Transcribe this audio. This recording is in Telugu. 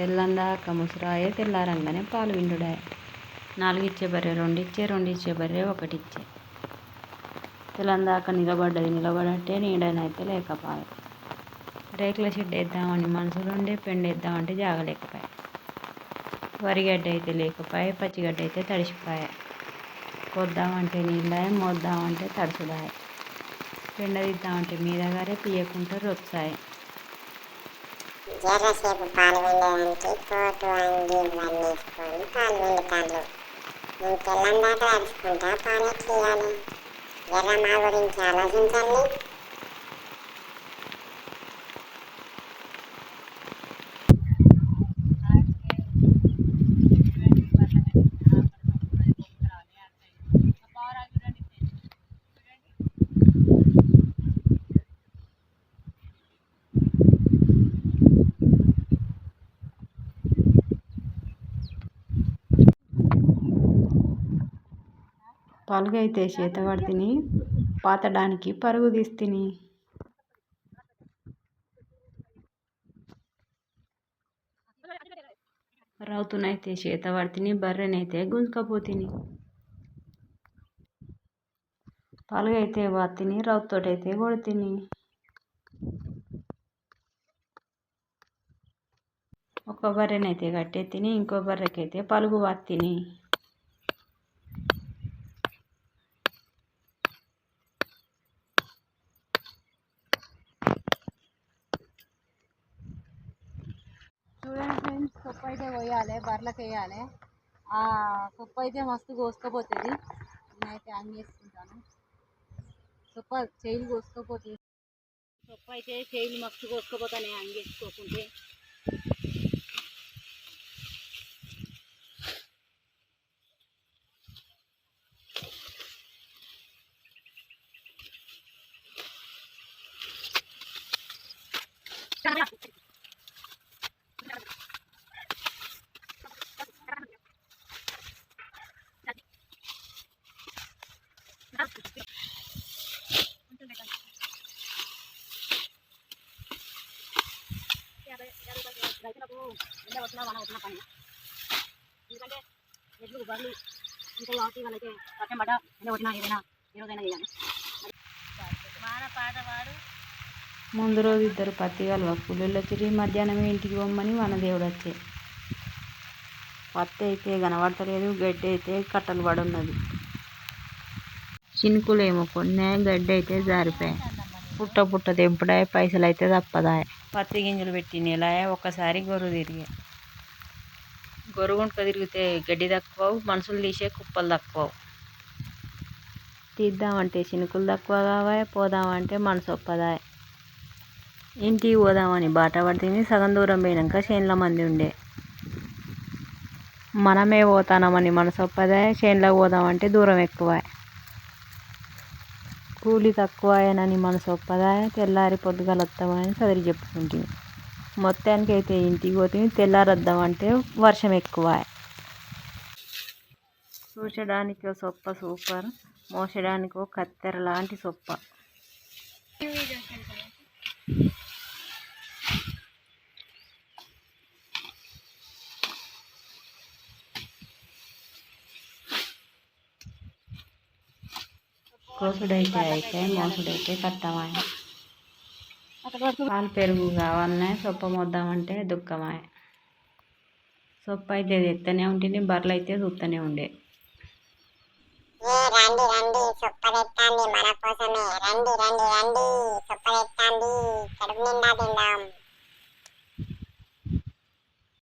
తెల్లందాక ముసురాయే తెల్లారంగానే పాలు విండుడాయ. నాలుగు ఇచ్చే బర్రె రెండు ఇచ్చే రెండు ఇచ్చే బర్రె ఒకటి ఇచ్చే తెల్లందాక నిలబడ్డది నిలబడట్టే నీడనైతే లేకపాయే. రేకుల షెడ్ వేద్దామని మనసులుండే పెండేద్దామంటే జాగలేకపాయే. వరిగడ్డ అయితే లేకపాయే పచ్చిగడ్డ అయితే తడిసిపాయే. కొద్దామంటే నీళ్ళాయ మోద్దామంటే తడుసుడాయ. పెండ తీద్దామంటే మీదగారే పియ్యకుంటే రొచ్చాయి. జర్రసేపు పాలు కోటు అంగి ఇవన్నీ వేసుకొని పాలు పిండుతాను నేను తెల్లం దాకా తడుచుకుంటా పాలు ఎట్లా ఇవ్వాలి మా గురించి ఆలోచించండి. పలుగైతే చేతబడితిని పాతడానికి పరుగు తీస్తిని. రౌతునైతే చేతబడితిని బర్రెనైతే గుంజుకపోతిని. పలుగైతే వాతిని రౌతుతోటైతే కొడితిని ఒక బర్రెనైతే కట్టేతిని ఇంకో బర్రెకైతే పలుగు వాత్తిని చూడండి ఫ్రెండ్స్ సొప్పు అయితే పోయాలి బర్లకు వేయాలి ఆ సొప్పు అయితే మస్తు కోసుకపోతుంది. నేనైతే ఆన్ చేసుకుంటాను. సొప్ప చేయిలు కోసుకపోతుంది. సొప్పు అయితే చేయిలు మస్తు కోసుకపోతానే హ్యాంగ్ చేసుకోకుంటే. ఎండ వచ్చినా వాన వచ్చినా పని ఎందుకంటే ఎడ్లు బర్రెలు ఇంకా కాబట్టి వాళ్ళైతే వర్షం పడ్డ ఎండ వచ్చినా ఏదైనా ఏ రోజైనా చేయాలి వాన పాటవాడు ముందు రోజు ఇద్దరు పత్తి కలవ కూలీళ్ళు వచ్చి మధ్యాహ్నమే ఇంటికి పొమ్మని వనదేవుడు వచ్చే. పత్తి అయితే కనబడతలేదు గడ్డి అయితే కట్టలు పడున్నది. ఉన్నది చినుకులేమో కొన్ని గడ్డి అయితే జారిపోయాయి. పుట్ట పుట్ట తెంపుడాయి పైసలు అయితే తప్పదాయి. పత్తి గింజలు పెట్టి నెలాయ ఒక్కసారి గొర్రు తిరిగి. గొర్రుగుంట తిరిగితే గడ్డి తక్కువ మనుషులు తీసే కుప్పలు తక్కువ తీద్దామంటే చినుకులు తక్కువ కావాయి పోదామంటే మనసు ఒప్పదాయి. ఇంటికి పోదామని బాట పడితే సగం దూరం పోయినాక చేనుల మంది ఉండే. మనమే పోతానమని మనసు ఒప్పదాయ చేనులోకి పోదామంటే దూరం ఎక్కువ కూలి తక్కువ ఆయనని మనసు ఒప్పదాయ తెల్లారి పొద్దుగాల వద్దామని చదివి చెప్పుకుంటుంది. మొత్తానికి అయితే ఇంటికి పోతే తెల్లారొద్దామంటే వర్షం ఎక్కువ చూచడానికి ఓ సొప్ప సూపర్ మోసడానికి ఓ కత్తెర లాంటి సొప్ప. కోసుడైతే అయితే మోసుడైతే కట్టమాయ పాలు పెరుగు కావాలనే సొప్ప మొద్దామంటే దుఃఖమాయ. సొప్ప అయితే తెత్తనే ఉంటుంది బర్రెలు అయితే చూస్తూనే ఉండే. ఏ రండి రండి సొప్ప తెత్తాంది మన కోసమే. రండి రండి రండి సొప్ప తెత్తాంది. కడుపు నిండా తిందాం.